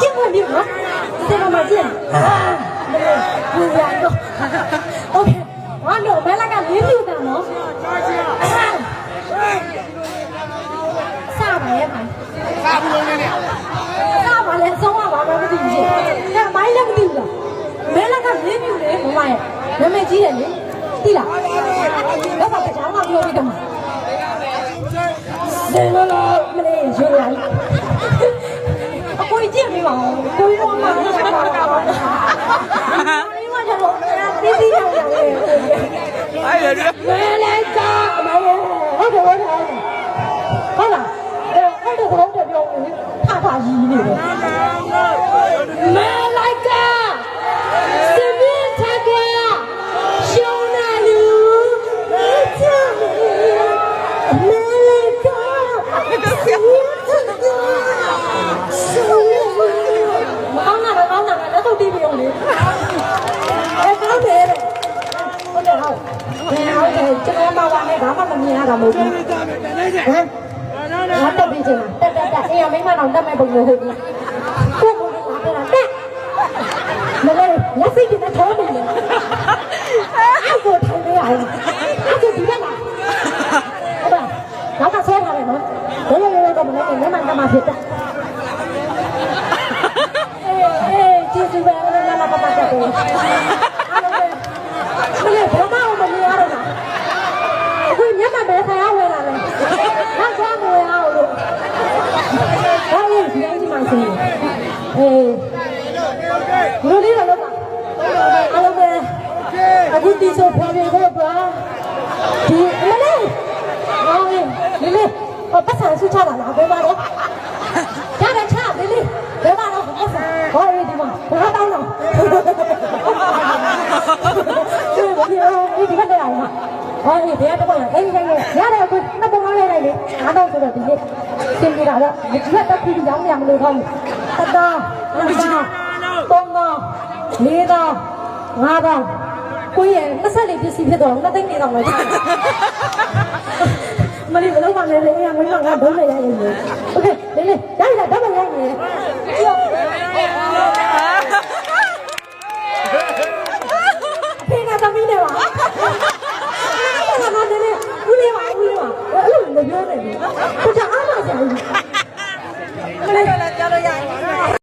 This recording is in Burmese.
ကျင့်ခွင့်ပြုနော်ဒီကမှာကျင့်အာမလေးဘူးရတော့โอเคဘာလို့မဲလက်ကလင်းပြူတာနော်စားပါရဲ့ပါ စားဘူးလုံးလေးနဲ့ စားပါလေဆုံးပါဘာမှမသိဘူး။ဒါမိုင်းလည်းမသိဘူးလား။မဲလက်ကလင်းပြူလေမမရဲ့။နာမည်ကြီးတယ်လေ။သိလား။တော့ဘာကြောင်မှပြောပြီးတော့မှာ။ဒေလာလာမလေးရွှေလိုက်။အ ။ ကိုကြီးကြည့်မိပါဦး။ကိုကြီးတော့မှမဆက်ပါဘူး။ကိုကြီးကကျတော့တီးတီးရောက်ရတယ်အဲ့ဒါဒီ။မဲလက်ကအမရဲ့ဟုတ်တယ်ဟုတ်တယ်ဟုတ်လား။အဲ့တော့ဟုတ်တယ်ဟုတ်တယ်ပြောနေ။ထထကြီးနေတယ်။ ဘာမှမမြင်ရတာမဟုတ်ဘူးဟမ်ငါတက်ပြီးချင်တာတက်တက်တက်အေးအမိမတော့တက်မဲ့ပုံမျိုးဟုတ်ဘူးကိုကိုကတက်တာတက်မလေးလက်စိတ်နဲ့ထောနေတယ်အဲ့ကိုထိုင်နေရတယ်အဲ့ကိုဒီကလာဟုတ်ပါတော့ကဆွဲထားတယ်နော်ဘယ်လိုလဲတော့မလဲညမတမဖြစ်တာအေးကျေးဇူးပဲလည်းလာပါပါတော့အားလုံးပဲမလေးဘာမှမမြင်ရတော့အခုညမပဲခါရဝယ်လာလဲနောက်သွားမဝယ်အောင်လို့ဟောရေးဒီအင်းဒီမှာစီအေး လူလေးတော့လောက်ပါအားလုံးပဲ အခုဒီဆိုဖော်ပြဖို့ပါဒီမလေးဟောလေးလေးလေးဟောပတ်စံဆူချတာလားဘယ်မှာလဲရတယ်ချလေးလေးဘယ်မှာလဲပတ်စံဟောရေးဒီမှာဘာတောင်းတော့ဒီဘယ်လိုဒီကတည်းကဟောရေးဘယ်တော့လဲအေးရေးရတယ်အခုနှစ်ပုံလေးလိုက်လေအားတော့ဆိုတော့ဒီနေ့သင်ပြတာတော့ဒီကတက်ပြီးရောင်းရမလို့ခေါင်းတတော်တတော်သုံးသောလေးသောငါးသော ကိုကြီးရဲ့24ပစ္စည်းဖြစ်တော့နှစ်သိန်းနေတော့မှာမလေးဘယ်လိုမှလည်းလေအငွေတော့ငါဘုံနဲ့ရရင်โอเคလေးလေးဒါရတာတော့ရရင်ဖေကသမီးတယ်ပါအဲ့ဒါကတော့လေဦးလေးပါဦးလေးပါအဲ့လိုမပြောနဲ့ဘူးကိုချာအားမစားဘူး